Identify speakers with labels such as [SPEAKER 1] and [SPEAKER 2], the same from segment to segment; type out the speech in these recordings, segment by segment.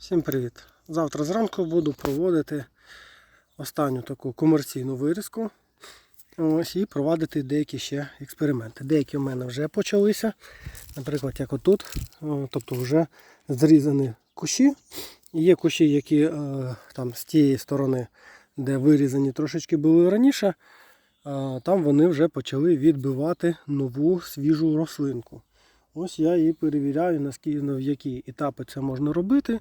[SPEAKER 1] Всім привіт! Завтра зранку буду проводити останню таку комерційну вирізку. Ось, і проводити деякі ще експерименти. Деякі в мене вже почалися. Наприклад, як отут. Тобто вже зрізані кущі. Є кущі, які е, там з тієї сторони, де вирізані трошечки були раніше, там вони вже почали відбивати нову свіжу рослинку. Ось я і перевіряю, наскільки в які етапи це можна робити.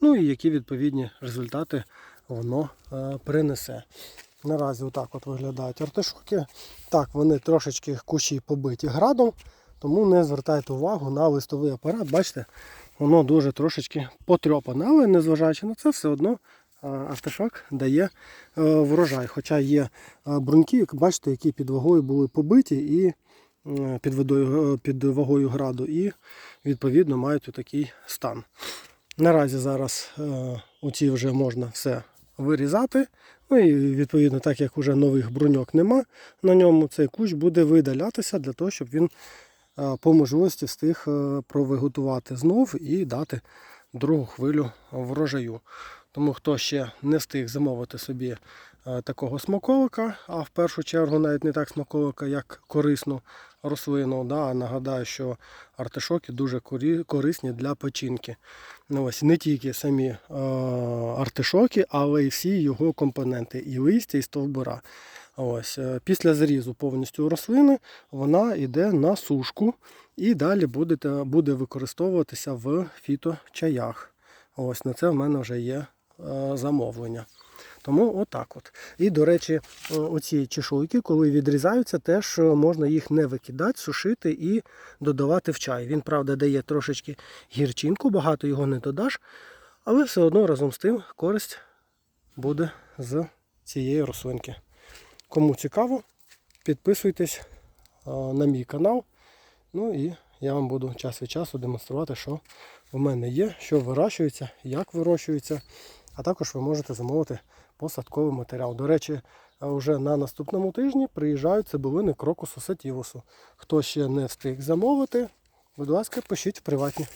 [SPEAKER 1] Ну і які відповідні результати воно е, принесе. Наразі отак от виглядають артишоки. Так, вони трошечки кущі побиті градом, тому не звертайте увагу на листовий апарат. Бачите, воно дуже трошечки потрьопане, але незважаючи на це, все одно е, артишок дає е, врожай. Хоча є бруньки, бачите, які під вагою були побиті і під, водою, е, під вагою граду, і відповідно мають такий стан. Наразі зараз е, оці вже можна все вирізати. Ну і відповідно, так як вже нових бруньок нема на ньому, цей кущ буде видалятися для того, щоб він е, по можливості встиг е, провиготувати знов і дати другу хвилю врожаю. Тому хто ще не встиг замовити собі е, такого смаколика, а в першу чергу навіть не так смаколика, як корисну рослину. Да, нагадаю, що артишоки дуже корисні для печінки. Ну, ось не тільки самі е, артишоки, але й всі його компоненти, і листя, і стовбура. Ось, е, після зрізу повністю рослини вона йде на сушку і далі буде, буде використовуватися в фіточаях. Ось на це в мене вже є замовлення. Тому отак от. І, до речі, е, оці чешуйки, коли відрізаються, теж е, можна їх не викидати, сушити і додавати в чай. Він, правда, дає трошечки гірчинку, багато його не додаш, але все одно разом з тим користь буде з цієї рослинки. Кому цікаво, підписуйтесь е, на мій канал. Ну і я вам буду час від часу демонструвати, що в мене є, що вирощується, як вирощується. А також ви можете замовити посадковий матеріал. До речі, вже на наступному тижні приїжджають цибулини крокусу сатівусу. Хто ще не встиг замовити, будь ласка, пишіть в приватні.